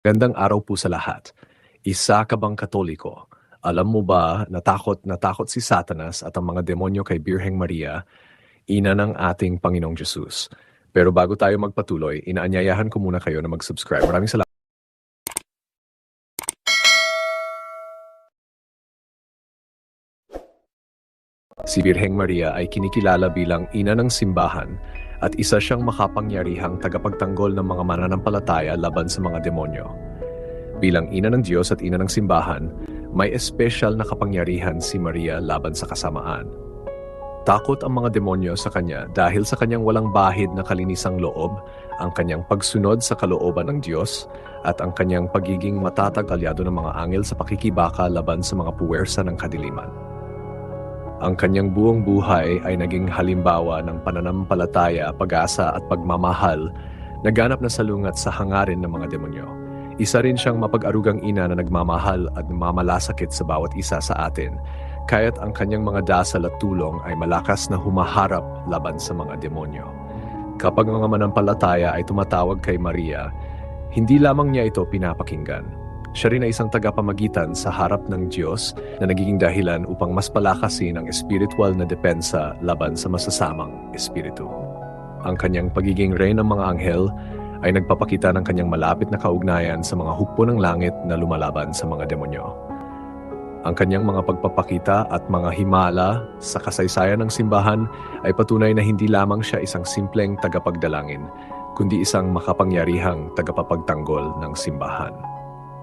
Gandang araw po sa lahat. Isa ka bang katoliko? Alam mo ba na takot na takot si Satanas at ang mga demonyo kay Birheng Maria, ina ng ating Panginoong Yesus? Pero bago tayo magpatuloy, inaanyayahan ko muna kayo na mag-subscribe. Maraming salamat. Si Birheng Maria ay kinikilala bilang ina ng simbahan at isa siyang makapangyarihang tagapagtanggol ng mga mananampalataya laban sa mga demonyo. Bilang ina ng Diyos at ina ng simbahan, may espesyal na kapangyarihan si Maria laban sa kasamaan. Takot ang mga demonyo sa kanya dahil sa kanyang walang bahid na kalinisang loob, ang kanyang pagsunod sa kalooban ng Diyos, at ang kanyang pagiging matatag aliado ng mga angel sa pakikibaka laban sa mga puwersa ng kadiliman. Ang kanyang buong buhay ay naging halimbawa ng pananampalataya, pag-asa at pagmamahal na ganap na salungat sa hangarin ng mga demonyo. Isa rin siyang mapag-arugang ina na nagmamahal at mamalasakit sa bawat isa sa atin, kaya't ang kanyang mga dasal at tulong ay malakas na humaharap laban sa mga demonyo. Kapag mga manampalataya ay tumatawag kay Maria, hindi lamang niya ito pinapakinggan, siya rin ay isang tagapamagitan sa harap ng Diyos na nagiging dahilan upang mas palakasin ang espiritual na depensa laban sa masasamang espiritu. Ang kanyang pagiging rey ng mga anghel ay nagpapakita ng kanyang malapit na kaugnayan sa mga hukbo ng langit na lumalaban sa mga demonyo. Ang kanyang mga pagpapakita at mga himala sa kasaysayan ng simbahan ay patunay na hindi lamang siya isang simpleng tagapagdalangin, kundi isang makapangyarihang tagapapagtanggol ng simbahan.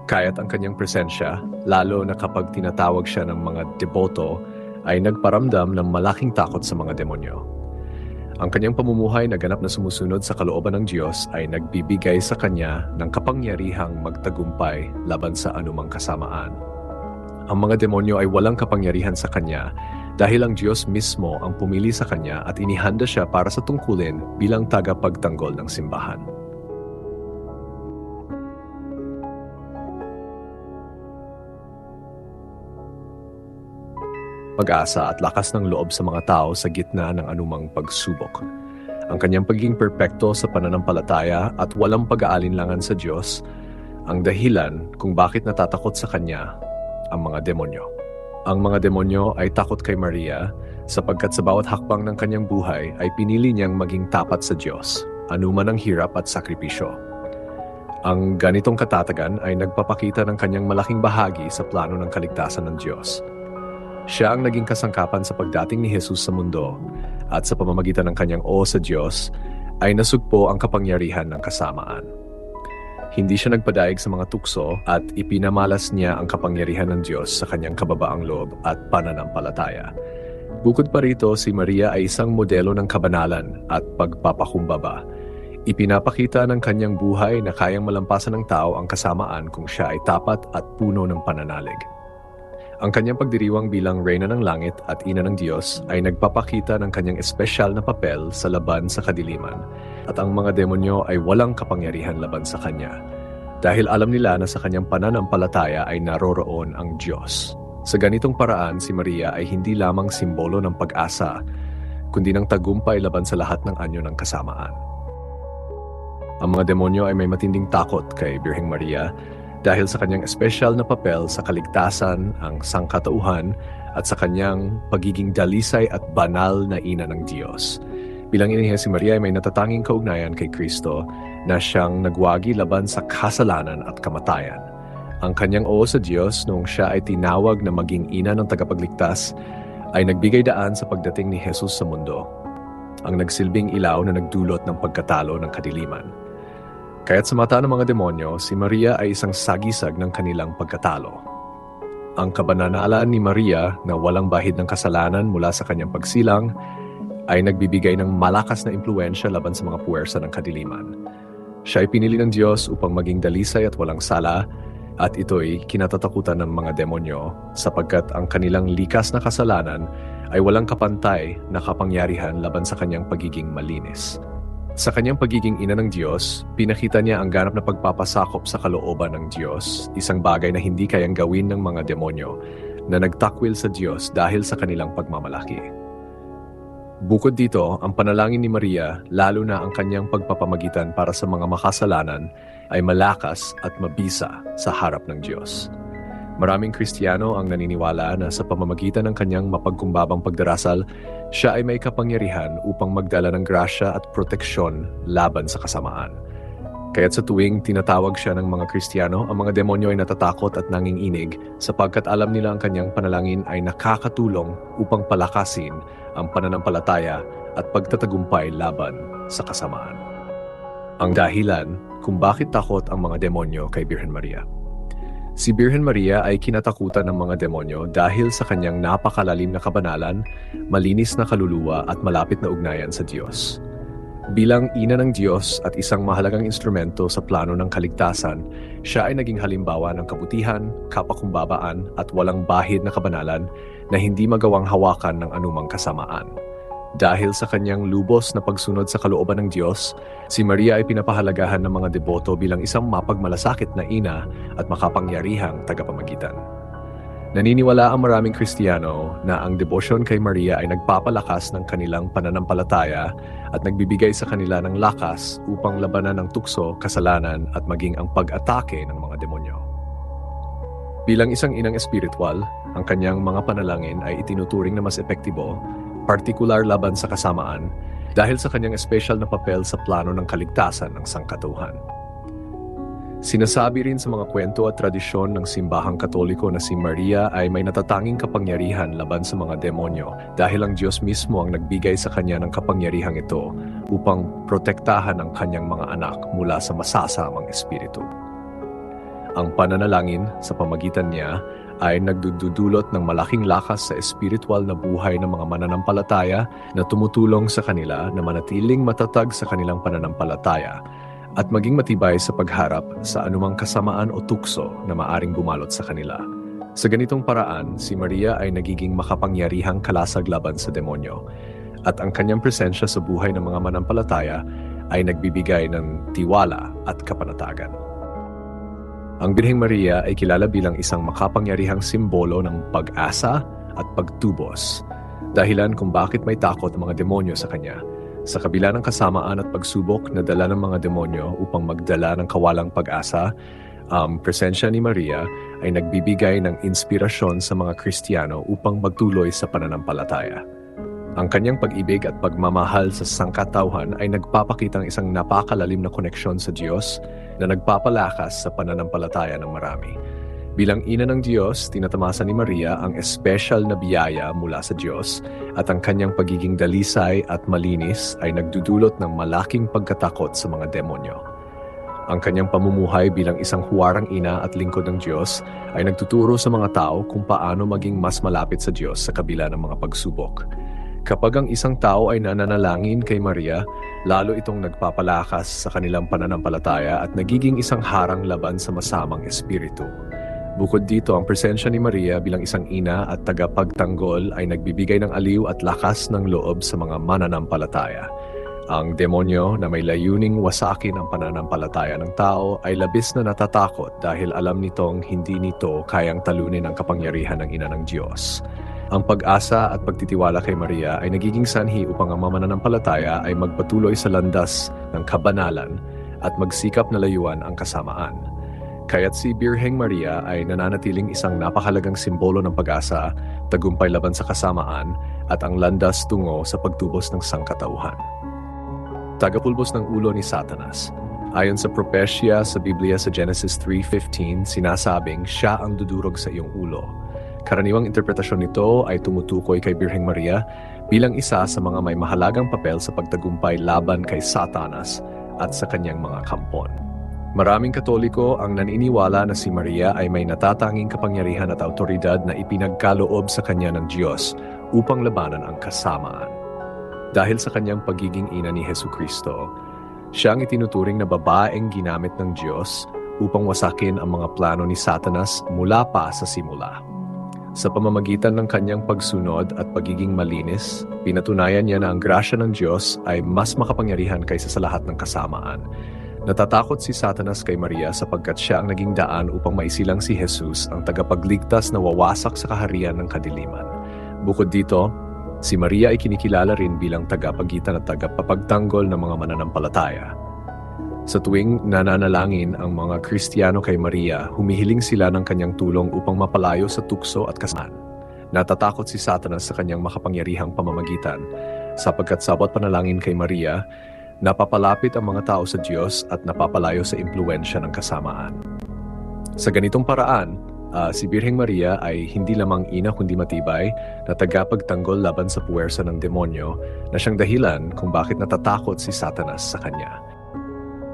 Kaya't ang kanyang presensya, lalo na kapag tinatawag siya ng mga deboto, ay nagparamdam ng malaking takot sa mga demonyo. Ang kanyang pamumuhay na ganap na sumusunod sa kalooban ng Diyos ay nagbibigay sa kanya ng kapangyarihang magtagumpay laban sa anumang kasamaan. Ang mga demonyo ay walang kapangyarihan sa kanya dahil ang Diyos mismo ang pumili sa kanya at inihanda siya para sa tungkulin bilang tagapagtanggol ng simbahan. Pag-asa at lakas ng loob sa mga tao sa gitna ng anumang pagsubok. Ang kanyang pagiging perpekto sa pananampalataya at walang pag-aalinlangan sa Diyos ang dahilan kung bakit natatakot sa kanya ang mga demonyo. Ang mga demonyo ay takot kay Maria sapagkat sa bawat hakbang ng kanyang buhay ay pinili niyang maging tapat sa Diyos, anuman ang hirap at sakripisyo. Ang ganitong katatagan ay nagpapakita ng kanyang malaking bahagi sa plano ng kaligtasan ng Diyos. Siya ang naging kasangkapan sa pagdating ni Jesus sa mundo at sa pamamagitan ng kanyang o sa Diyos ay nasugpo ang kapangyarihan ng kasamaan. Hindi siya nagpadaig sa mga tukso at ipinamalas niya ang kapangyarihan ng Diyos sa kanyang kababaang loob at pananampalataya. Bukod pa rito, si Maria ay isang modelo ng kabanalan at pagpapakumbaba. Ipinapakita ng kanyang buhay na kayang malampasan ng tao ang kasamaan kung siya ay tapat at puno ng pananalig. Ang kanyang pagdiriwang bilang reyna ng langit at ina ng Diyos ay nagpapakita ng kanyang espesyal na papel sa laban sa kadiliman at ang mga demonyo ay walang kapangyarihan laban sa kanya dahil alam nila na sa kanyang pananampalataya ay naroroon ang Diyos. Sa ganitong paraan, si Maria ay hindi lamang simbolo ng pag-asa, kundi ng tagumpay laban sa lahat ng anyo ng kasamaan. Ang mga demonyo ay may matinding takot kay Birheng Maria dahil sa kanyang espesyal na papel sa kaligtasan, ang sangkatauhan, at sa kanyang pagiging dalisay at banal na ina ng Diyos. Bilang ina si Maria ay may natatanging kaugnayan kay Kristo na siyang nagwagi laban sa kasalanan at kamatayan. Ang kanyang oo sa Diyos noong siya ay tinawag na maging ina ng tagapagligtas ay nagbigay daan sa pagdating ni Jesus sa mundo. Ang nagsilbing ilaw na nagdulot ng pagkatalo ng kadiliman. Kaya't sa mata ng mga demonyo, si Maria ay isang sagisag ng kanilang pagkatalo. Ang kabananalaan ni Maria na walang bahid ng kasalanan mula sa kanyang pagsilang ay nagbibigay ng malakas na impluensya laban sa mga puwersa ng kadiliman. Siya ay pinili ng Diyos upang maging dalisay at walang sala at ito'y kinatatakutan ng mga demonyo sapagkat ang kanilang likas na kasalanan ay walang kapantay na kapangyarihan laban sa kanyang pagiging malinis. Sa kanyang pagiging ina ng Diyos, pinakita niya ang ganap na pagpapasakop sa kalooban ng Diyos, isang bagay na hindi kayang gawin ng mga demonyo na nagtakwil sa Diyos dahil sa kanilang pagmamalaki. Bukod dito, ang panalangin ni Maria, lalo na ang kanyang pagpapamagitan para sa mga makasalanan, ay malakas at mabisa sa harap ng Diyos. Maraming Kristiyano ang naniniwala na sa pamamagitan ng kanyang mapagkumbabang pagdarasal, siya ay may kapangyarihan upang magdala ng grasya at proteksyon laban sa kasamaan. Kaya't sa tuwing tinatawag siya ng mga Kristiyano, ang mga demonyo ay natatakot at nanginginig sapagkat alam nila ang kanyang panalangin ay nakakatulong upang palakasin ang pananampalataya at pagtatagumpay laban sa kasamaan. Ang dahilan kung bakit takot ang mga demonyo kay Birhen Maria. Si Birhen Maria ay kinatakutan ng mga demonyo dahil sa kanyang napakalalim na kabanalan, malinis na kaluluwa at malapit na ugnayan sa Diyos. Bilang ina ng Diyos at isang mahalagang instrumento sa plano ng kaligtasan, siya ay naging halimbawa ng kabutihan, kapakumbabaan at walang bahid na kabanalan na hindi magawang hawakan ng anumang kasamaan. Dahil sa kanyang lubos na pagsunod sa kalooban ng Diyos, si Maria ay pinapahalagahan ng mga deboto bilang isang mapagmalasakit na ina at makapangyarihang tagapamagitan. Naniniwala ang maraming Kristiyano na ang debosyon kay Maria ay nagpapalakas ng kanilang pananampalataya at nagbibigay sa kanila ng lakas upang labanan ng tukso, kasalanan at maging ang pag-atake ng mga demonyo. Bilang isang inang espiritual, ang kanyang mga panalangin ay itinuturing na mas epektibo partikular laban sa kasamaan dahil sa kanyang espesyal na papel sa plano ng kaligtasan ng sangkatuhan. Sinasabi rin sa mga kwento at tradisyon ng simbahang katoliko na si Maria ay may natatanging kapangyarihan laban sa mga demonyo dahil ang Diyos mismo ang nagbigay sa kanya ng kapangyarihang ito upang protektahan ang kanyang mga anak mula sa masasamang espiritu. Ang pananalangin sa pamagitan niya ay nagdudulot ng malaking lakas sa espiritual na buhay ng mga mananampalataya na tumutulong sa kanila na manatiling matatag sa kanilang pananampalataya at maging matibay sa pagharap sa anumang kasamaan o tukso na maaring bumalot sa kanila. Sa ganitong paraan, si Maria ay nagiging makapangyarihang kalasag laban sa demonyo at ang kanyang presensya sa buhay ng mga manampalataya ay nagbibigay ng tiwala at kapanatagan. Ang Birheng Maria ay kilala bilang isang makapangyarihang simbolo ng pag-asa at pagtubos, dahilan kung bakit may takot ang mga demonyo sa kanya. Sa kabila ng kasamaan at pagsubok na dala ng mga demonyo upang magdala ng kawalang pag-asa, ang presensya ni Maria ay nagbibigay ng inspirasyon sa mga Kristiyano upang magtuloy sa pananampalataya. Ang kanyang pag-ibig at pagmamahal sa sangkatauhan ay nagpapakitang isang napakalalim na koneksyon sa Diyos na nagpapalakas sa pananampalataya ng marami. Bilang ina ng Diyos, tinatamasa ni Maria ang espesyal na biyaya mula sa Diyos at ang kanyang pagiging dalisay at malinis ay nagdudulot ng malaking pagkatakot sa mga demonyo. Ang kanyang pamumuhay bilang isang huwarang ina at lingkod ng Diyos ay nagtuturo sa mga tao kung paano maging mas malapit sa Diyos sa kabila ng mga pagsubok. Kapag ang isang tao ay nananalangin kay Maria, lalo itong nagpapalakas sa kanilang pananampalataya at nagiging isang harang laban sa masamang espiritu. Bukod dito, ang presensya ni Maria bilang isang ina at tagapagtanggol ay nagbibigay ng aliw at lakas ng loob sa mga mananampalataya. Ang demonyo na may layuning wasakin ang pananampalataya ng tao ay labis na natatakot dahil alam nitong hindi nito kayang talunin ang kapangyarihan ng ina ng Diyos. Ang pag-asa at pagtitiwala kay Maria ay nagiging sanhi upang ang palataya ay magpatuloy sa landas ng kabanalan at magsikap na layuan ang kasamaan. Kaya't si Birheng Maria ay nananatiling isang napakalagang simbolo ng pag-asa, tagumpay laban sa kasamaan, at ang landas tungo sa pagtubos ng sangkatauhan. Tagapulbos ng ulo ni Satanas. Ayon sa propesya sa Biblia sa Genesis 3.15, sinasabing siya ang dudurog sa iyong ulo Karaniwang interpretasyon nito ay tumutukoy kay Birheng Maria bilang isa sa mga may mahalagang papel sa pagtagumpay laban kay Satanas at sa kanyang mga kampon. Maraming Katoliko ang naniniwala na si Maria ay may natatanging kapangyarihan at autoridad na ipinagkaloob sa kanya ng Diyos upang labanan ang kasamaan. Dahil sa kanyang pagiging ina ni Heso Kristo, siya ang itinuturing na babaeng ginamit ng Diyos upang wasakin ang mga plano ni Satanas mula pa sa simula. Sa pamamagitan ng kanyang pagsunod at pagiging malinis, pinatunayan niya na ang grasya ng Diyos ay mas makapangyarihan kaysa sa lahat ng kasamaan. Natatakot si Satanas kay Maria sapagkat siya ang naging daan upang maisilang si Jesus ang tagapagligtas na wawasak sa kaharian ng kadiliman. Bukod dito, si Maria ay kinikilala rin bilang tagapagitan at tagapapagtanggol ng mga mananampalataya. Sa tuwing nananalangin ang mga Kristiyano kay Maria, humihiling sila ng kanyang tulong upang mapalayo sa tukso at kasamaan. Natatakot si Satanas sa kanyang makapangyarihang pamamagitan sapagkat sabot panalangin kay Maria, napapalapit ang mga tao sa Diyos at napapalayo sa impluensya ng kasamaan. Sa ganitong paraan, uh, si Birheng Maria ay hindi lamang ina kundi matibay na tagapagtanggol laban sa puwersa ng demonyo na siyang dahilan kung bakit natatakot si Satanas sa kanya.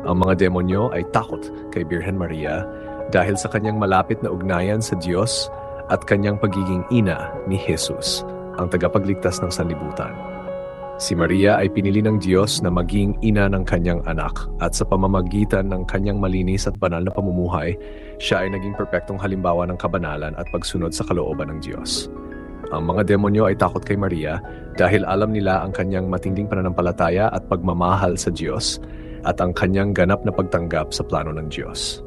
Ang mga demonyo ay takot kay Birhen Maria dahil sa kanyang malapit na ugnayan sa Diyos at kanyang pagiging ina ni Jesus, ang tagapagligtas ng sanlibutan. Si Maria ay pinili ng Diyos na maging ina ng kanyang anak at sa pamamagitan ng kanyang malinis at banal na pamumuhay, siya ay naging perpektong halimbawa ng kabanalan at pagsunod sa kalooban ng Diyos. Ang mga demonyo ay takot kay Maria dahil alam nila ang kanyang matinding pananampalataya at pagmamahal sa Diyos at ang kanyang ganap na pagtanggap sa plano ng Diyos.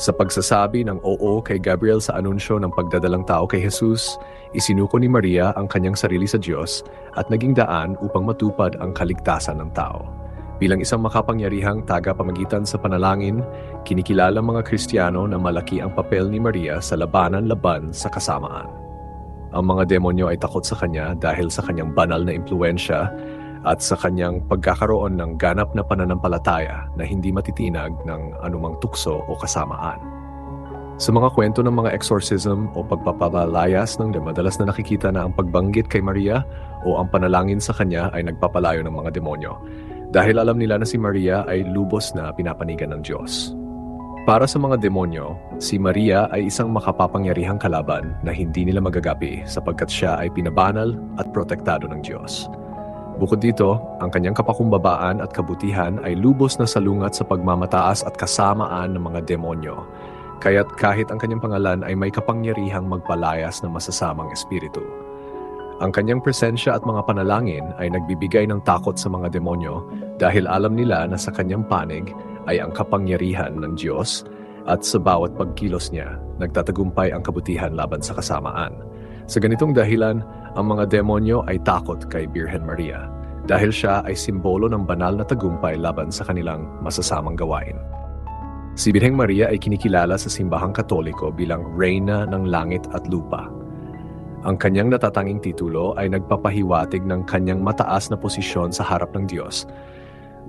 Sa pagsasabi ng oo kay Gabriel sa anunsyo ng pagdadalang tao kay Jesus, isinuko ni Maria ang kanyang sarili sa Diyos at naging daan upang matupad ang kaligtasan ng tao. Bilang isang makapangyarihang tagapamagitan sa panalangin, kinikilala mga Kristiyano na malaki ang papel ni Maria sa labanan laban sa kasamaan. Ang mga demonyo ay takot sa kanya dahil sa kanyang banal na impluensya at sa kanyang pagkakaroon ng ganap na pananampalataya na hindi matitinag ng anumang tukso o kasamaan. Sa mga kwento ng mga exorcism o pagpapalayas ng madalas na nakikita na ang pagbanggit kay Maria o ang panalangin sa kanya ay nagpapalayo ng mga demonyo dahil alam nila na si Maria ay lubos na pinapanigan ng Diyos. Para sa mga demonyo, si Maria ay isang makapapangyarihang kalaban na hindi nila magagapi sapagkat siya ay pinabanal at protektado ng Diyos. Bukod dito, ang kanyang kapakumbabaan at kabutihan ay lubos na salungat sa pagmamataas at kasamaan ng mga demonyo. Kaya't kahit ang kanyang pangalan ay may kapangyarihang magpalayas ng masasamang espiritu. Ang kanyang presensya at mga panalangin ay nagbibigay ng takot sa mga demonyo dahil alam nila na sa kanyang panig ay ang kapangyarihan ng Diyos at sa bawat pagkilos niya, nagtatagumpay ang kabutihan laban sa kasamaan. Sa ganitong dahilan, ang mga demonyo ay takot kay Birhen Maria dahil siya ay simbolo ng banal na tagumpay laban sa kanilang masasamang gawain. Si Birheng Maria ay kinikilala sa simbahang katoliko bilang Reyna ng Langit at Lupa. Ang kanyang natatanging titulo ay nagpapahiwatig ng kanyang mataas na posisyon sa harap ng Diyos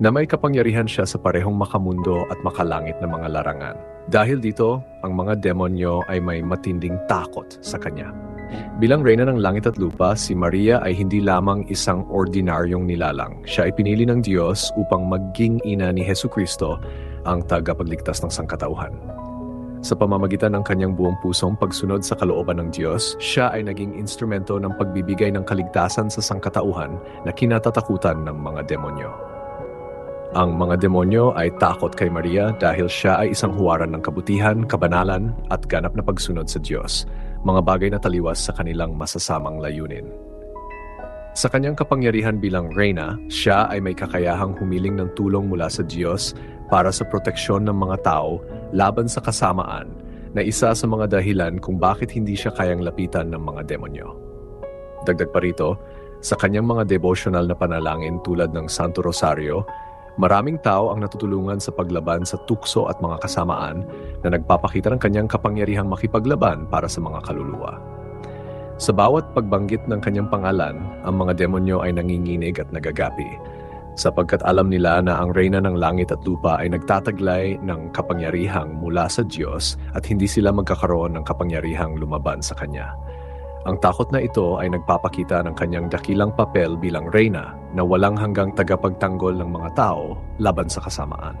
na may kapangyarihan siya sa parehong makamundo at makalangit na mga larangan. Dahil dito, ang mga demonyo ay may matinding takot sa kanya. Bilang reyna ng langit at lupa, si Maria ay hindi lamang isang ordinaryong nilalang. Siya ay pinili ng Diyos upang maging ina ni Heso Kristo, ang tagapagligtas ng sangkatauhan. Sa pamamagitan ng kanyang buong pusong pagsunod sa kalooban ng Diyos, siya ay naging instrumento ng pagbibigay ng kaligtasan sa sangkatauhan na kinatatakutan ng mga demonyo. Ang mga demonyo ay takot kay Maria dahil siya ay isang huwaran ng kabutihan, kabanalan at ganap na pagsunod sa Diyos, mga bagay na taliwas sa kanilang masasamang layunin. Sa kanyang kapangyarihan bilang Reyna, siya ay may kakayahang humiling ng tulong mula sa Diyos para sa proteksyon ng mga tao laban sa kasamaan na isa sa mga dahilan kung bakit hindi siya kayang lapitan ng mga demonyo. Dagdag pa rito, sa kanyang mga devotional na panalangin tulad ng Santo Rosario, Maraming tao ang natutulungan sa paglaban sa tukso at mga kasamaan na nagpapakita ng kanyang kapangyarihang makipaglaban para sa mga kaluluwa. Sa bawat pagbanggit ng kanyang pangalan, ang mga demonyo ay nanginginig at nagagapi, sapagkat alam nila na ang reyna ng langit at lupa ay nagtataglay ng kapangyarihang mula sa Diyos at hindi sila magkakaroon ng kapangyarihang lumaban sa Kanya. Ang takot na ito ay nagpapakita ng kanyang dakilang papel bilang reyna na walang hanggang tagapagtanggol ng mga tao laban sa kasamaan.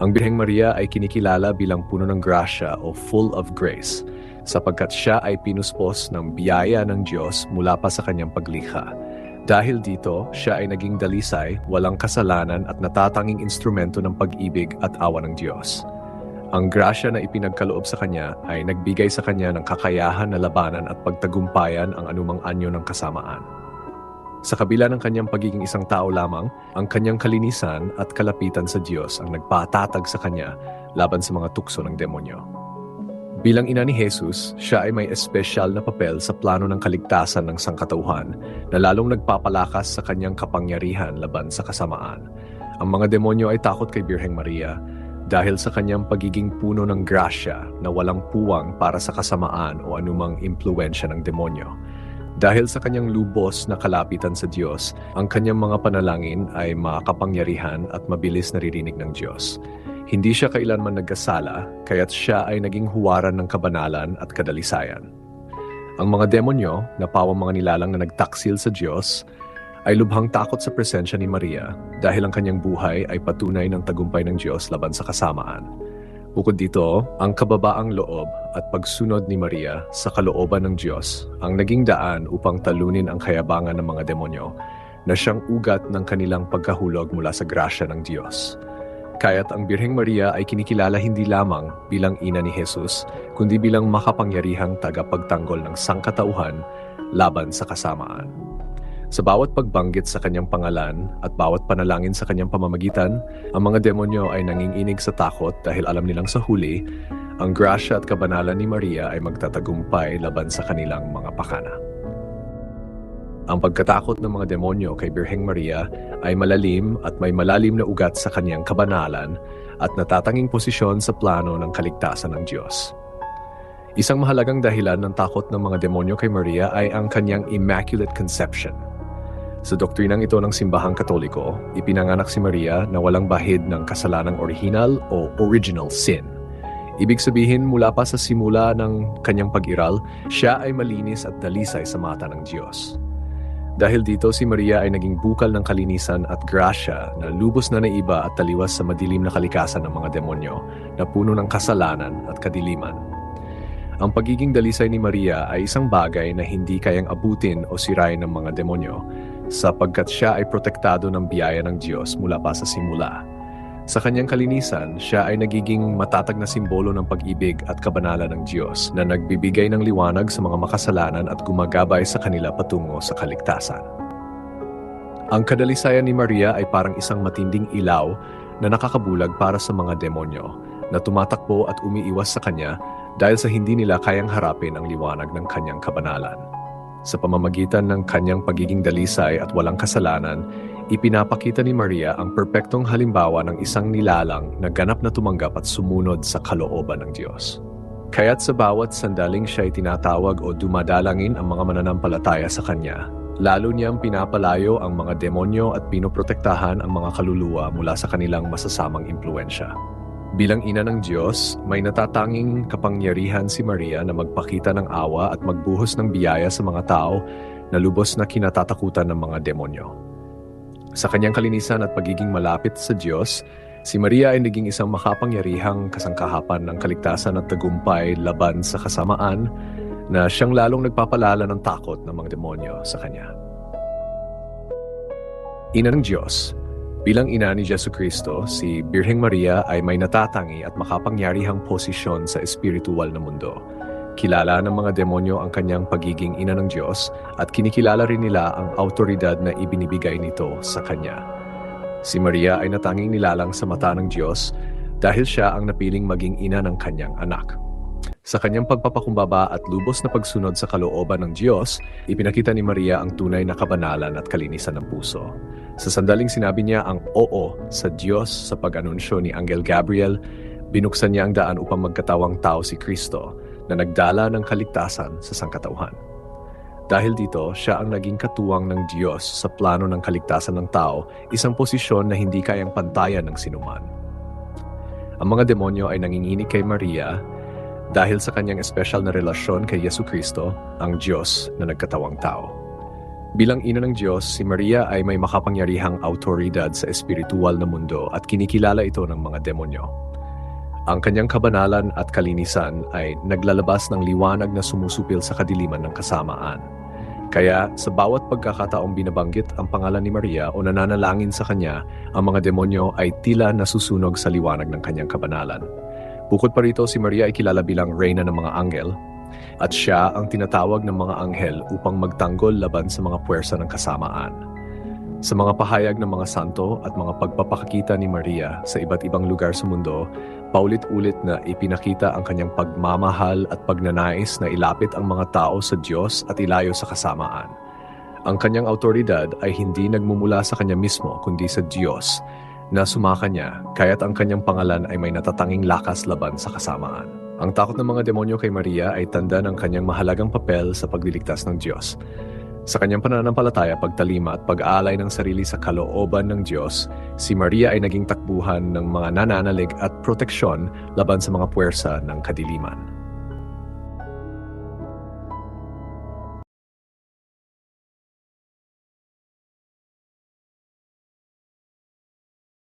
Ang Birheng Maria ay kinikilala bilang puno ng grasya o full of grace sapagkat siya ay pinuspos ng biyaya ng Diyos mula pa sa kanyang paglikha. Dahil dito, siya ay naging dalisay, walang kasalanan at natatanging instrumento ng pag-ibig at awa ng Diyos. Ang grasya na ipinagkaloob sa kanya ay nagbigay sa kanya ng kakayahan na labanan at pagtagumpayan ang anumang anyo ng kasamaan. Sa kabila ng kanyang pagiging isang tao lamang, ang kanyang kalinisan at kalapitan sa Diyos ang nagpatatag sa kanya laban sa mga tukso ng demonyo. Bilang ina ni Jesus, siya ay may espesyal na papel sa plano ng kaligtasan ng sangkatauhan na lalong nagpapalakas sa kanyang kapangyarihan laban sa kasamaan Ang mga demonyo ay takot kay Birheng Maria dahil sa kanyang pagiging puno ng grasya na walang puwang para sa kasamaan o anumang impluensya ng demonyo. Dahil sa kanyang lubos na kalapitan sa Diyos, ang kanyang mga panalangin ay makakapangyarihan at mabilis naririnig ng Diyos. Hindi siya kailanman nagkasala, kaya't siya ay naging huwaran ng kabanalan at kadalisayan. Ang mga demonyo, na pawang mga nilalang na nagtaksil sa Diyos, ay lubhang takot sa presensya ni Maria dahil ang kanyang buhay ay patunay ng tagumpay ng Diyos laban sa kasamaan. Bukod dito, ang kababaang loob at pagsunod ni Maria sa kalooban ng Diyos ang naging daan upang talunin ang kayabangan ng mga demonyo na siyang ugat ng kanilang pagkahulog mula sa grasya ng Diyos. Kaya't ang Birheng Maria ay kinikilala hindi lamang bilang ina ni Jesus, kundi bilang makapangyarihang tagapagtanggol ng sangkatauhan laban sa kasamaan. Sa bawat pagbanggit sa kanyang pangalan at bawat panalangin sa kanyang pamamagitan, ang mga demonyo ay nanginginig sa takot dahil alam nilang sa huli, ang grasya at kabanalan ni Maria ay magtatagumpay laban sa kanilang mga pakana. Ang pagkatakot ng mga demonyo kay Birheng Maria ay malalim at may malalim na ugat sa kanyang kabanalan at natatanging posisyon sa plano ng kaligtasan ng Diyos. Isang mahalagang dahilan ng takot ng mga demonyo kay Maria ay ang kanyang Immaculate Conception – sa doktrinang ito ng simbahang katoliko, ipinanganak si Maria na walang bahid ng kasalanang original o original sin. Ibig sabihin mula pa sa simula ng kanyang pag-iral, siya ay malinis at dalisay sa mata ng Diyos. Dahil dito si Maria ay naging bukal ng kalinisan at grasya na lubos na naiba at taliwas sa madilim na kalikasan ng mga demonyo na puno ng kasalanan at kadiliman. Ang pagiging dalisay ni Maria ay isang bagay na hindi kayang abutin o sirain ng mga demonyo sapagkat siya ay protektado ng biyaya ng Diyos mula pa sa simula. Sa kanyang kalinisan, siya ay nagiging matatag na simbolo ng pag-ibig at kabanalan ng Diyos na nagbibigay ng liwanag sa mga makasalanan at gumagabay sa kanila patungo sa kaligtasan. Ang kadalisayan ni Maria ay parang isang matinding ilaw na nakakabulag para sa mga demonyo na tumatakbo at umiiwas sa kanya dahil sa hindi nila kayang harapin ang liwanag ng kanyang kabanalan. Sa pamamagitan ng kanyang pagiging dalisay at walang kasalanan, ipinapakita ni Maria ang perpektong halimbawa ng isang nilalang na ganap na tumanggap at sumunod sa kalooban ng Diyos. Kaya't sa bawat sandaling siya ay tinatawag o dumadalangin ang mga mananampalataya sa kanya, lalo niyang pinapalayo ang mga demonyo at pinoprotektahan ang mga kaluluwa mula sa kanilang masasamang impluensya. Bilang ina ng Diyos, may natatanging kapangyarihan si Maria na magpakita ng awa at magbuhos ng biyaya sa mga tao na lubos na kinatatakutan ng mga demonyo. Sa kanyang kalinisan at pagiging malapit sa Diyos, si Maria ay naging isang makapangyarihang kasangkahapan ng kaligtasan at tagumpay laban sa kasamaan na siyang lalong nagpapalala ng takot ng mga demonyo sa kanya. Ina ng Diyos, Bilang ina ni Jesu Kristo, si Birheng Maria ay may natatangi at makapangyarihang posisyon sa espiritual na mundo. Kilala ng mga demonyo ang kanyang pagiging ina ng Diyos at kinikilala rin nila ang autoridad na ibinibigay nito sa kanya. Si Maria ay natanging nilalang sa mata ng Diyos dahil siya ang napiling maging ina ng kanyang anak. Sa kanyang pagpapakumbaba at lubos na pagsunod sa kalooban ng Diyos, ipinakita ni Maria ang tunay na kabanalan at kalinisan ng puso. Sa sandaling sinabi niya ang oo sa Diyos sa pag-anunsyo ni Angel Gabriel, binuksan niya ang daan upang magkatawang tao si Kristo na nagdala ng kaligtasan sa sangkatauhan. Dahil dito, siya ang naging katuwang ng Diyos sa plano ng kaligtasan ng tao, isang posisyon na hindi kayang pantayan ng sinuman. Ang mga demonyo ay nanginginig kay Maria dahil sa kanyang espesyal na relasyon kay Yesu Kristo, ang Diyos na nagkatawang tao. Bilang ina ng Diyos, si Maria ay may makapangyarihang autoridad sa espiritual na mundo at kinikilala ito ng mga demonyo. Ang kanyang kabanalan at kalinisan ay naglalabas ng liwanag na sumusupil sa kadiliman ng kasamaan. Kaya sa bawat pagkakataong binabanggit ang pangalan ni Maria o nananalangin sa kanya, ang mga demonyo ay tila nasusunog sa liwanag ng kanyang kabanalan. Bukod pa rito, si Maria ay kilala bilang Reyna ng mga Anghel at siya ang tinatawag ng mga anghel upang magtanggol laban sa mga puwersa ng kasamaan. Sa mga pahayag ng mga santo at mga pagpapakita ni Maria sa iba't ibang lugar sa mundo, paulit-ulit na ipinakita ang kanyang pagmamahal at pagnanais na ilapit ang mga tao sa Diyos at ilayo sa kasamaan. Ang kanyang autoridad ay hindi nagmumula sa kanya mismo kundi sa Diyos na sumaka niya, kaya't ang kanyang pangalan ay may natatanging lakas laban sa kasamaan. Ang takot ng mga demonyo kay Maria ay tanda ng kanyang mahalagang papel sa pagliligtas ng Diyos. Sa kanyang pananampalataya, pagtalima at pag-aalay ng sarili sa kalooban ng Diyos, si Maria ay naging takbuhan ng mga nananalig at proteksyon laban sa mga puwersa ng kadiliman.